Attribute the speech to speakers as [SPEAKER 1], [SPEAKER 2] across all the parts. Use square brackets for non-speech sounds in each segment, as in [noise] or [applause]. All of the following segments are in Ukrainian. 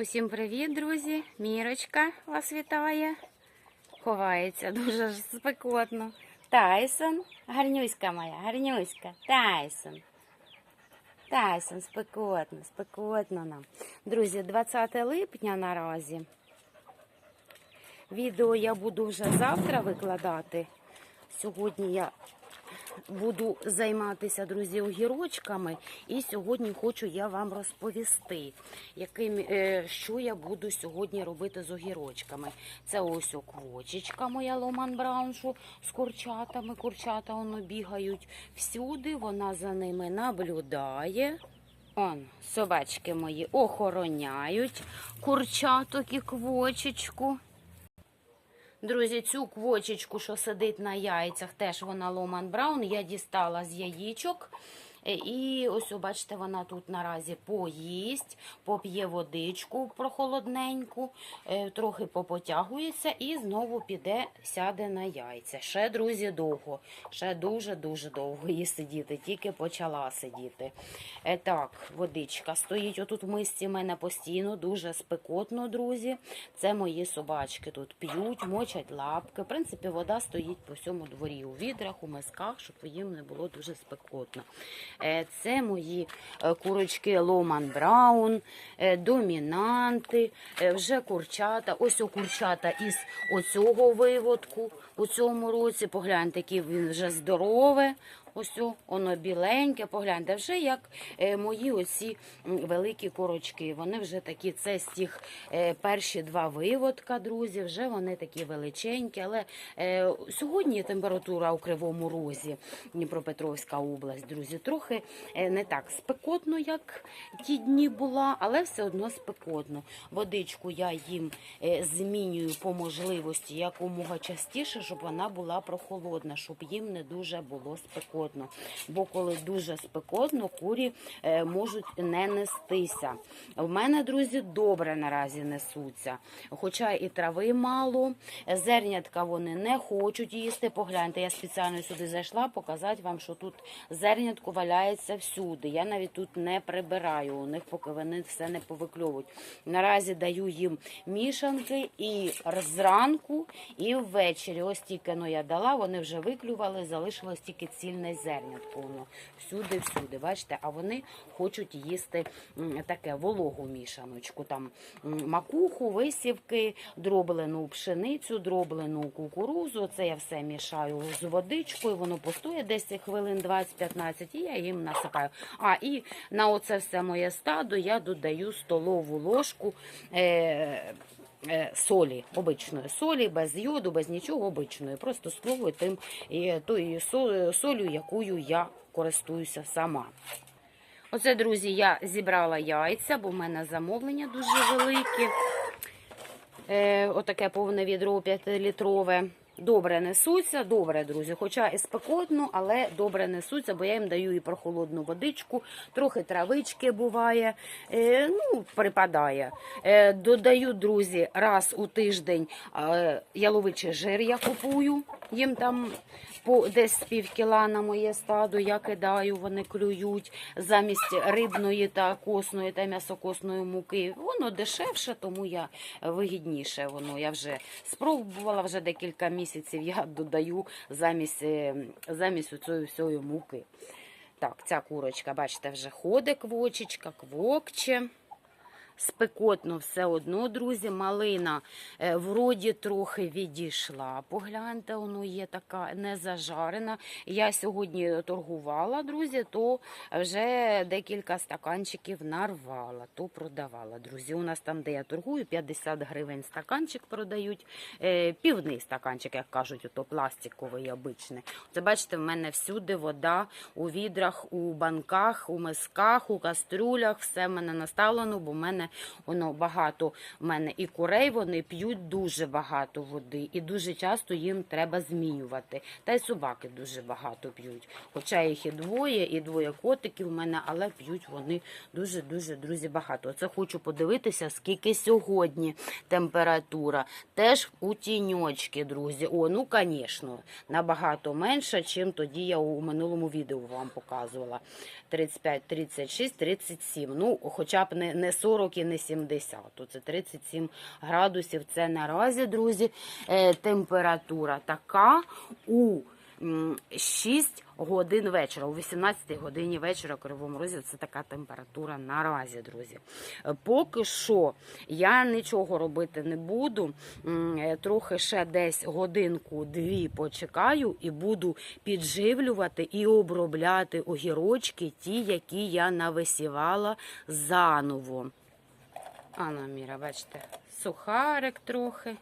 [SPEAKER 1] Усім привіт, друзі! Мірочка вас вітає. Ховається дуже спекотно. Тайсон, гарнюська моя, гарнюська, Тайсон. Тайсон, спекотно, спекотно нам. Друзі, 20 липня наразі. Відео я буду вже завтра викладати. Сьогодні я буду займатися, друзі, огірочками. І сьогодні хочу я вам розповісти, яким, е, що я буду сьогодні робити з огірочками. Це ось оквочечка моя Ломан Брауншу з курчатами. Курчата воно бігають всюди, вона за ними наблюдає. Он, собачки мої охороняють курчаток і квочечку. Друзі, цю квочечку, що сидить на яйцях, теж вона Ломан Браун. Я дістала з яєчок. Е, І ось, бачите, вона тут наразі поїсть, поп'є водичку прохолодненьку, е, трохи попотягується і знову піде, сяде на яйця. Ще, друзі, довго, ще дуже-дуже довго їй сидіти, тільки почала сидіти. Е, Так, водичка стоїть отут в мисці в мене постійно, дуже спекотно, друзі. Це мої собачки тут п'ють, мочать лапки. В принципі, вода стоїть по всьому дворі, у відрах, у мисках, щоб їм не було дуже спекотно. Е, Це мої е, курочки Ломан Браун, е, домінанти, вже курчата. Ось о курчата із оцього виводку у цьому році. Погляньте, який він вже здорове. Ось воно біленьке, погляньте, вже як е, мої оці великі корочки. Вони вже такі, це з тих е, перші два виводка, друзі, вже вони такі величенькі. Але е, сьогодні температура у Кривому Розі, Дніпропетровська область, друзі, трохи не так спекотно, як ті дні була, але все одно спекотно. Водичку я їм змінюю по можливості якомога частіше, щоб вона була прохолодна, щоб їм не дуже було спекотно. Бо коли дуже спекотно, курі е, можуть не нестися. В мене, друзі, добре наразі несуться. Хоча і трави мало, зернятка вони не хочуть їсти. Погляньте, я спеціально сюди зайшла показати вам, що тут зернятко валяється всюди. Я навіть тут не прибираю у них, поки вони все не повикльовують. Наразі даю їм мішанки і зранку, і ввечері. Ось тільки ну, я дала, вони вже виклювали, залишилось тільки цільне зернятко. Воно всюди, всюди. Бачите, а вони хочуть їсти таке вологу мішаночку. Там макуху, висівки, дроблену пшеницю, дроблену кукурузу. Це я все мішаю з водичкою. Воно постоє десь хвилин 20-15, і я їм насипаю. А і на оце все моє стадо я додаю столову ложку. Е, солі, обичної солі, без йоду, без нічого обичної. Просто спробую тим е, тою солью, якою я користуюся сама. Оце, друзі, я зібрала яйця, бо в мене замовлення дуже велике. Е, отаке повне відро 5-літрове. Добре несуться, добре, друзі. Хоча і спекотно, але добре несуться, бо я їм даю і прохолодну водичку, трохи травички буває, е, ну, припадає. Е, додаю, друзі, раз у тиждень е, яловичий жир я купую. Їм там по десь пів кіла на моє стадо я кидаю, вони клюють замість рибної та косної та м'ясокосної муки. Воно дешевше, тому я вигідніше. Воно я вже спробувала вже декілька місяців. Я додаю замість, е, замість цієї всієї муки. Так, ця курочка, бачите, вже ходить квочечка, квокче. Спекотно все одно, друзі. Малина е, вроді трохи відійшла. Погляньте, воно є така не зажарена. Я сьогодні торгувала, друзі, то вже декілька стаканчиків нарвала, то продавала. Друзі, у нас там, де я торгую, 50 гривень стаканчик продають. Е, півний стаканчик, як кажуть, ото пластиковий обичний. Це бачите, в мене всюди вода у відрах, у банках, у мисках, у кастрюлях. Все в мене наставлено, бо в мене воно багато в мене і курей, вони п'ють дуже багато води, і дуже часто їм треба змінювати. Та й собаки дуже багато п'ють. Хоча їх і двоє, і двоє котиків в мене, але п'ють вони дуже дуже друзі багато. Оце хочу подивитися, скільки сьогодні температура. Теж у тіньочки, друзі. О, ну звісно, набагато менше, чим тоді я у минулому відео вам показувала. 35, 36, 37. Ну, хоча б не 40 тільки не 70. Це 37 градусів. Це наразі, друзі, е, температура така у 6 годин вечора. О 18 годині вечора в Кривому Розі це така температура наразі, друзі. Е, Поки що я нічого робити не буду. Е, Трохи ще десь годинку-дві почекаю і буду підживлювати і обробляти огірочки, ті, які я нависівала заново. Ана Міра, бачите, сухарик трохи.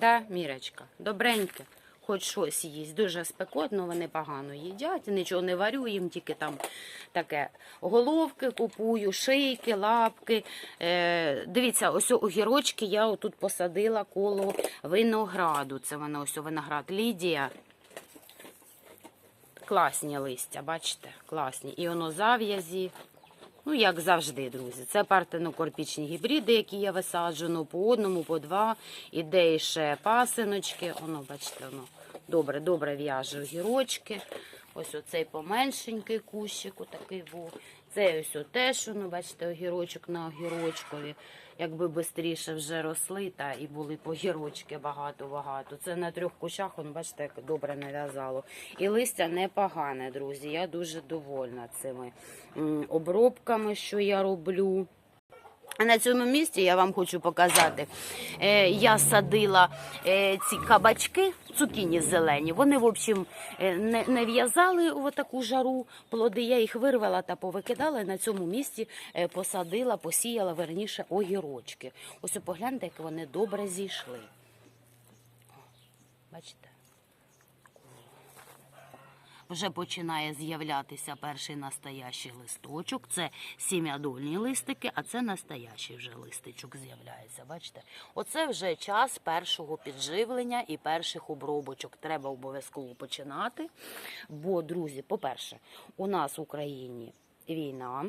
[SPEAKER 1] Да, Мірочка, добреньке. Хоч щось їсть. Дуже спекотно, вони погано їдять. Нічого не варю, їм тільки там таке головки купую, шийки, лапки. Е, дивіться, ось огірочки я отут посадила коло винограду. Це вона ось виноград Лідія. Класні листя, бачите? Класні. І воно зав'язі. Ну, як завжди, друзі. Це партенокорпічні гібриди, які я висаджу, ну, по одному, по два. Іде ще пасиночки. Воно, бачите, воно добре, добре в'яже огірочки. Ось оцей поменшенький кущик, отакий во. Це ось теж, воно, бачите, огірочок на огірочкові. Якби швидше вже росли, та і були погірочки багато-багато. Це на трьох кущах, воно, бачите, як добре нав'язало. І листя непогане, друзі. Я дуже довольна цими обробками, що я роблю. На цьому місці я вам хочу показати. Е, я садила е, ці кабачки, цукіні зелені. Вони, в общем, е, не, в'язали в таку жару плоди. Я їх вирвала та повикидала. На цьому місці посадила, посіяла верніше огірочки. Ось погляньте, як вони добре зійшли. Бачите? Вже починає з'являтися перший настоящий листочок. Це сім'ядольні листики, а це настоящий вже листичок з'являється. Бачите? Оце вже час першого підживлення і перших обробочок. Треба обов'язково починати. Бо, друзі, по-перше, у нас в Україні війна,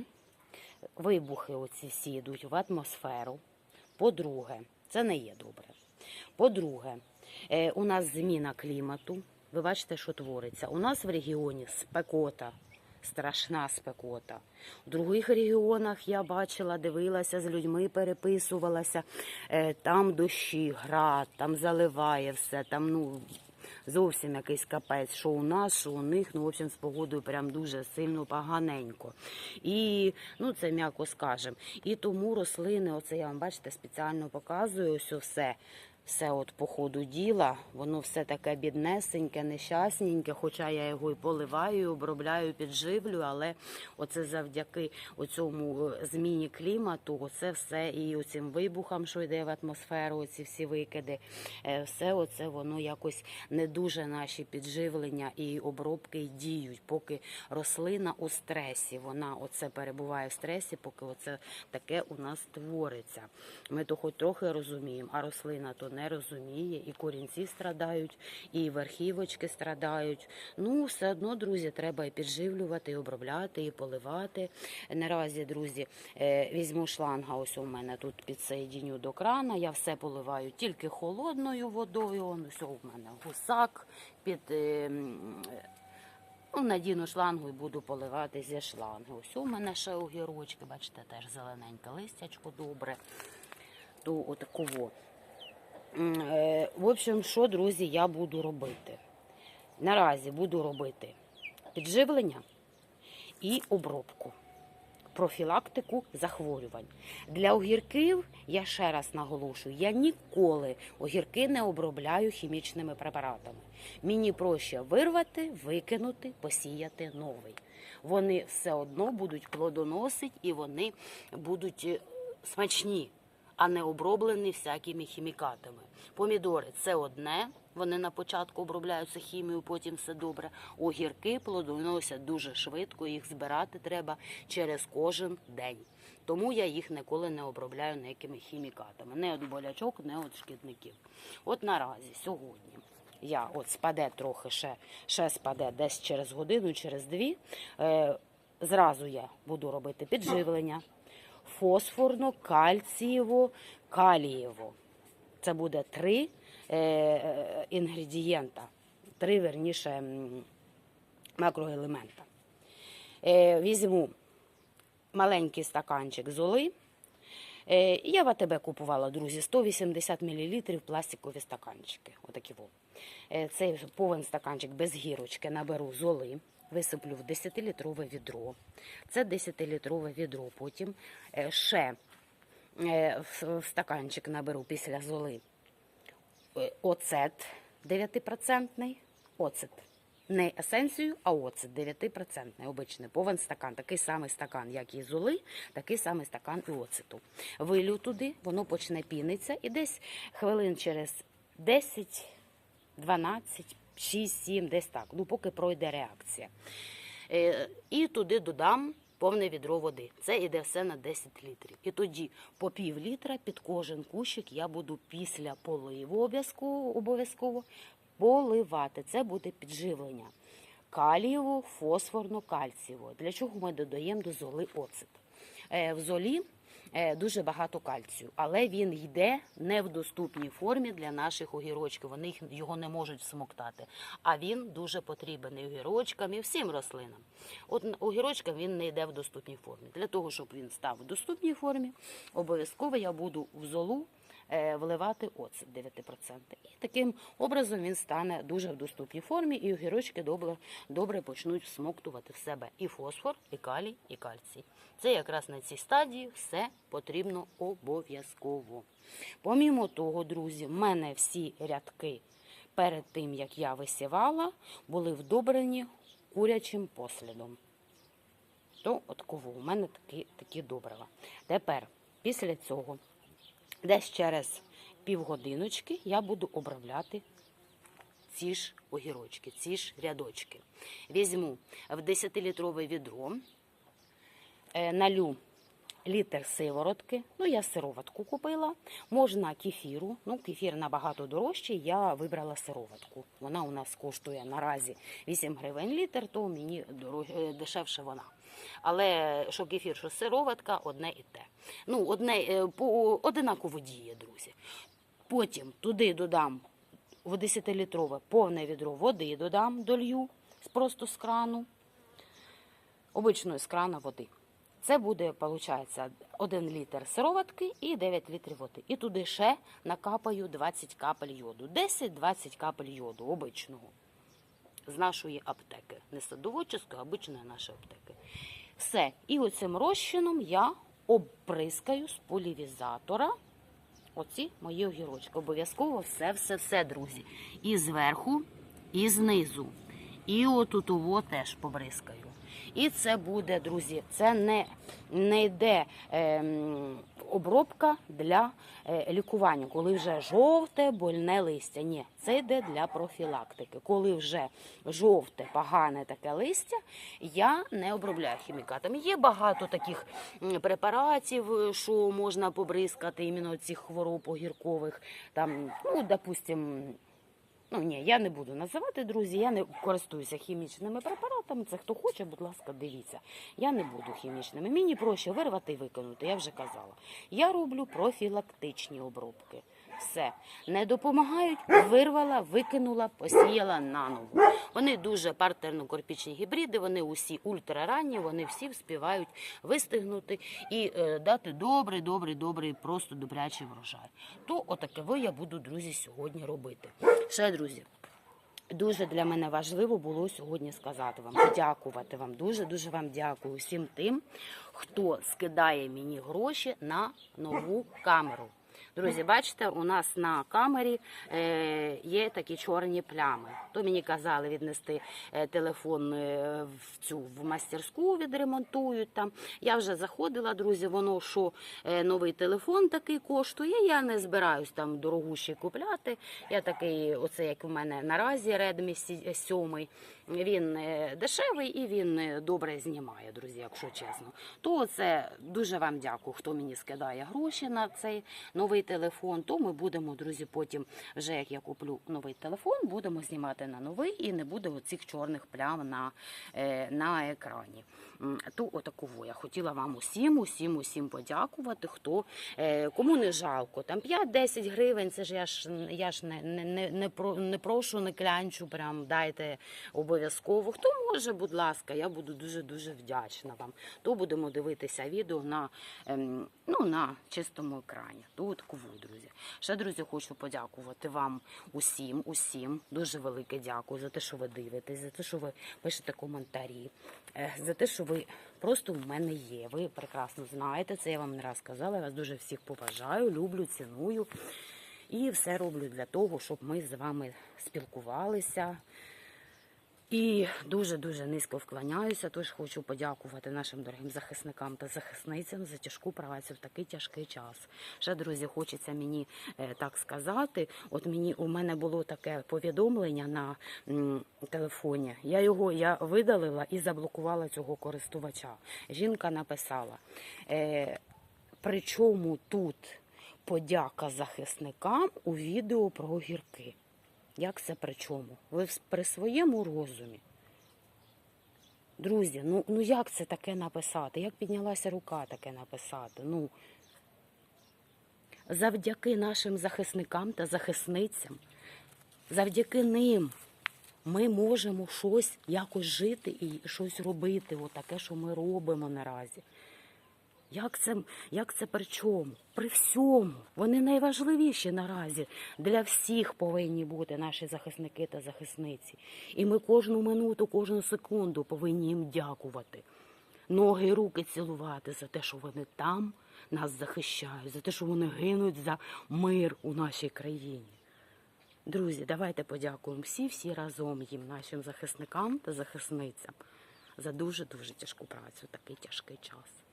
[SPEAKER 1] вибухи оці всі йдуть в атмосферу. По-друге, це не є добре. По-друге, е, у нас зміна клімату. Ви бачите, що твориться. У нас в регіоні спекота, страшна спекота. У других регіонах я бачила, дивилася з людьми, переписувалася. Е, Там дощі, град, там заливає все, там ну. Зовсім якийсь капець, що у нас, що у них, ну, в общем, з погодою прям дуже сильно поганенько. І, ну, це м'яко скажем. І тому рослини, оце я вам, бачите, спеціально показую, ось все. Все от по ходу діла, воно все таке біднесеньке, нещасненьке, хоча я його і поливаю, і обробляю, підживлю, але оце завдяки оцьому е, зміні клімату, оце все і оцим вибухам, що йде в атмосферу, оці всі викиди, е, все оце воно якось не дуже наші підживлення і обробки діють, поки рослина у стресі, вона оце перебуває в стресі, поки оце таке у нас твориться. Ми то хоч трохи розуміємо, а рослина то не розуміє, і корінці страдають, і верхівочки страдають. Ну, все одно, друзі, треба і підживлювати, і обробляти, і поливати. Наразі, друзі, е, візьму шланга. Ось у мене тут підсоєдіню до крана. Я все поливаю тільки холодною водою. Он ось у мене гусак під. е, Ну, надіну шлангу і буду поливати зі шланги. Ось у мене ще огірочки, бачите, теж зелененьке листячко добре. То отаково. Е, В общем, що, друзі, я буду робити? Наразі буду робити підживлення і обробку, профілактику захворювань. Для огірків, я ще раз наголошую, я ніколи огірки не обробляю хімічними препаратами. Мені проще вирвати, викинути, посіяти новий. Вони все одно будуть плодоносити і вони будуть е, смачні а не оброблені всякими хімікатами. Помідори це одне. Вони на початку обробляються хімією, потім все добре. Огірки плодоносять дуже швидко, їх збирати треба через кожен день. Тому я їх ніколи не обробляю ніякими хімікатами. Не від болячок, не від шкідників. От наразі, сьогодні, я от спаде трохи ще, ще спаде десь через годину, через дві. Е, зразу я буду робити підживлення фосфорно, кальцієво, калієво. Це буде три е, е, інгредієнта, три верніше макроелемента. Е, візьму маленький стаканчик золи. Е, Я в АТБ купувала, друзі, 180 мл пластикові стаканчики. Отакі. Е, Цей повен стаканчик без гірочки наберу золи, висиплю в 10-літрове відро. Це 10-літрове відро. Потім е, ще е, в стаканчик наберу після золи е, оцет 9%. Оцет. Не есенцію, а оцет 9%. Обичний повен стакан. Такий самий стакан, як і золи, такий самий стакан і оцету. Вилю туди, воно почне пінитися і десь хвилин через 10, 12, 6, 7, десь так. Ну, поки пройде реакція. Е, І туди додам повне відро води. Це йде все на 10 літрів. І тоді по пів літра під кожен кущик я буду після поливу обов'язково поливати. Це буде підживлення. Калієво, фосфорно, кальцієво. Для чого ми додаємо до золи оцет? Е, В золі дуже багато кальцію, але він йде не в доступній формі для наших огірочків. Вони його не можуть всмоктати. А він дуже потрібен і огірочкам, і всім рослинам. От огірочкам він не йде в доступній формі. Для того, щоб він став в доступній формі, обов'язково я буду в золу е, вливати оцет 9%. І таким образом він стане дуже в доступній формі, і огірочки добре, добре почнуть всмоктувати в себе і фосфор, і калій, і кальцій. Це якраз на цій стадії все потрібно обов'язково. Помімо того, друзі, в мене всі рядки перед тим, як я висівала, були вдобрені курячим послідом. То от кого у мене такі, такі добрива. Тепер, після цього, десь через півгодиночки я буду обробляти ці ж огірочки, ці ж рядочки. Візьму в 10-літрове відро, е, налю літр сиворотки. Ну, я сироватку купила. Можна кефіру. Ну, кефір набагато дорожчий. Я вибрала сироватку. Вона у нас коштує наразі 8 гривень літр, то мені е, дешевше вона. Але що кефір, що сироватка, одне і те. Ну, одне е, одинаково діє, друзі. Потім туди додам в 10-літрове повне відро води додам, долью просто з крану, обичної з крана води. Це буде, виходить, 1 літр сироватки і 9 літрів води. І туди ще накапаю 20 капель йоду. 10-20 капель йоду обичного. З нашої аптеки. Не садоводчої, а обичної нашої аптеки. Все. І оцим розчином я обприскаю з полівізатора оці мої огірочки. Обов'язково все-все-все, друзі. І зверху, і знизу. І отутово теж побризкаю. І це буде, друзі, це не, не йде ем, обробка для е, лікування, коли вже жовте, больне листя. Ні, це йде для профілактики. Коли вже жовте, погане таке листя, я не обробляю хімікатами. Є багато таких препаратів, е, що можна побризкати іменно цих хвороб огіркових. Там, ну, допустим, Ну ні, я не буду називати, друзі. Я не користуюся хімічними препаратами. Це хто хоче, будь ласка, дивіться. Я не буду хімічними. Мені проще вирвати і викинути, я вже казала. Я роблю профілактичні обробки. Все не допомагають, вирвала, викинула, посіяла наново. Вони дуже партерно-корпічні гібриди, вони усі ультраранні, вони всі вспівають вистигнути і е, дати добрий, добрий, добрий, просто добрячий врожай. То отаке я буду, друзі, сьогодні робити. Ще, друзі, Дуже для мене важливо було сьогодні сказати вам, подякувати вам. Дуже дуже вам дякую всім тим, хто скидає мені гроші на нову камеру. Друзі, бачите, у нас на камері е, є такі чорні плями. То мені казали віднести е, телефон е, в цю в мастерську, відремонтують там. Я вже заходила, друзі. Воно що новий телефон такий коштує. Я не збираюсь там дорогущий купляти. Я такий, оце як у мене наразі Redmi 7, він дешевий і він добре знімає, друзі, якщо чесно. То це дуже вам дякую, хто мені скидає гроші на цей новий. Новий телефон, то ми будемо, друзі, потім, вже як я куплю новий телефон, будемо знімати на новий і не буде оцих чорних плям на, е, на екрані. То отаково я хотіла вам усім, усім, усім подякувати, хто е, кому не жалко. Там 5-10 гривень, це ж я ж я ж не, не, не, не, про, не прошу, не клянчу, прям дайте обов'язково. Хто може, будь ласка, я буду дуже дуже вдячна вам. То будемо дивитися відео на, ем, ну, на чистому екрані. То таково, друзі. Ще, друзі, хочу подякувати вам усім, усім. Дуже велике дякую за те, що ви дивитесь, за те, що ви пишете коментарі, е, за те, що ви просто в мене є. Ви прекрасно знаєте це. Я вам не раз казала. Я вас дуже всіх поважаю, люблю, ціную. І все роблю для того, щоб ми з вами спілкувалися. І дуже-дуже низько вклоняюся. Тож хочу подякувати нашим дорогим захисникам та захисницям за тяжку працю в такий тяжкий час. Ще, друзі, хочеться мені е, так сказати. От мені у мене було таке повідомлення на м, телефоні. Я його я видалила і заблокувала цього користувача. Жінка написала. Е, Причому тут подяка захисникам у відео про огірки. Як це при чому? Ви при своєму розумі. Друзі, ну, ну як це таке написати? Як піднялася рука таке написати? Ну, завдяки нашим захисникам та захисницям, завдяки ним ми можемо щось якось жити і щось робити, отаке, що ми робимо наразі. Як це, як це при чому? При всьому. Вони найважливіші наразі. Для всіх повинні бути наші захисники та захисниці. І ми кожну минуту, кожну секунду повинні їм дякувати. Ноги і руки цілувати за те, що вони там нас захищають, за те, що вони гинуть за мир у нашій країні. Друзі, давайте подякуємо всі, всі разом їм, нашим захисникам та захисницям, за дуже-дуже тяжку працю такий тяжкий час.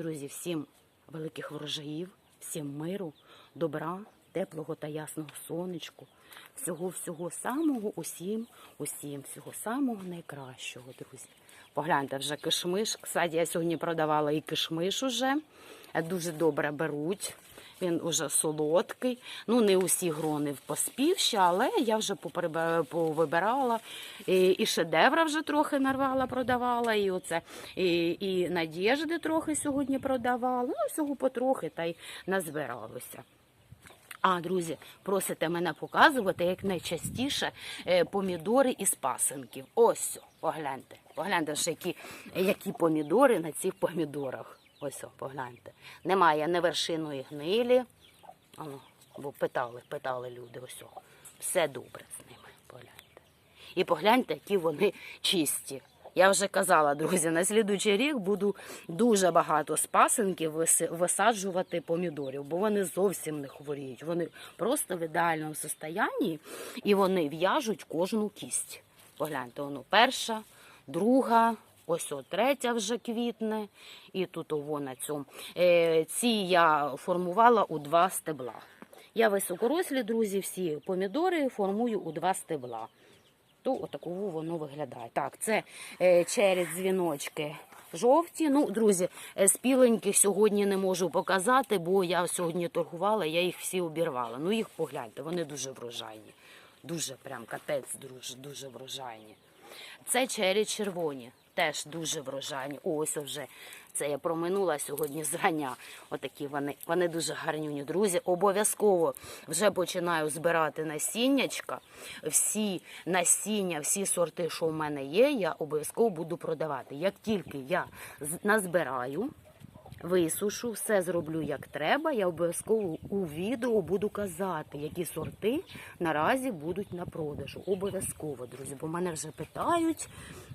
[SPEAKER 1] Друзі, всім великих врожаїв, всім миру, добра, теплого та ясного сонечку, всього, всього самого, усім, усім, всього самого найкращого, друзі. Погляньте вже кишмиш. Кстати, я сьогодні продавала і кишмиш уже. Дуже добре беруть. Він уже солодкий. Ну, не усі грони поспів ще, але я вже повибирала. І, і шедевра вже трохи нарвала, продавала. І оце і, і надіжди трохи сьогодні продавала. Ну, всього потрохи та й назбиралося. А, друзі, просите мене показувати як найчастіше е, помідори із пасинків. Ось, погляньте. Погляньте, які, які помідори на цих помідорах. Ось, о, погляньте. Немає ні вершиної гнилі. Ану, бо питали, питали люди. Ось, о. все добре з ними. Погляньте. І погляньте, які вони чисті. Я вже казала, друзі, на слідуючий рік буду дуже багато вис- висаджувати помідорів, бо вони зовсім не хворіють. Вони просто в ідеальному состоянні і вони в'яжуть кожну кість. Погляньте, воно перша, друга. Ось о, третя вже квітне, і тут ово на цьому. Е, ці я формувала у два стебла. Я високорослі, друзі, всі помідори формую у два стебла то отакого воно виглядає. Так, це е, через дзвіночки жовті. Ну, друзі, е, спіленьких сьогодні не можу показати, бо я сьогодні торгувала, я їх всі обірвала. Ну, їх погляньте, вони дуже врожайні. Дуже прям капець, дуже, дуже врожайні. Це чері червоні, теж дуже врожайні. Ось вже це я проминула сьогодні зрання. Отакі вони, вони дуже гарнюні. Друзі, обов'язково вже починаю збирати насіннячка. Всі насіння, всі сорти, що в мене є, я обов'язково буду продавати. Як тільки я назбираю, висушу, все зроблю як треба. Я обов'язково у відео буду казати, які сорти наразі будуть на продажу. Обов'язково, друзі, бо мене вже питають.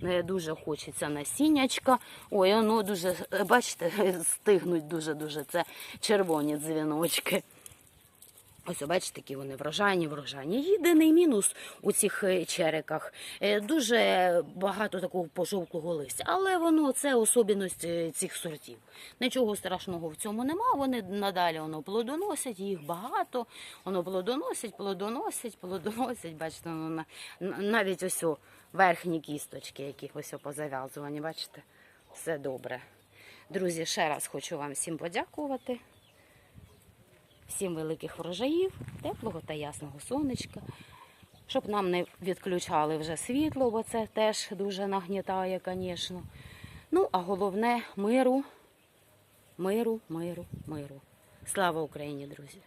[SPEAKER 1] е, Дуже хочеться насіннячка. Ой, воно дуже, е, бачите, [laughs] стигнуть дуже-дуже. Це червоні дзвіночки. Ось, бачите, такі вони врожайні, врожайні. Єдиний мінус у цих е, череках е, дуже багато такого пожовклого листя, але воно це особливість е, цих сортів. Нічого страшного в цьому нема. Вони надалі воно плодоносять, їх багато. Воно плодоносять, плодоносять, плодоносять. Бачите, навіть ось верхні кісточки, яких ось о позав'язувані. Бачите, все добре. Друзі, ще раз хочу вам всім подякувати. Всім великих врожаїв, теплого та ясного сонечка. Щоб нам не відключали вже світло, бо це теж дуже нагнітає, звісно. Ну, а головне миру, миру, миру, миру. Слава Україні, друзі!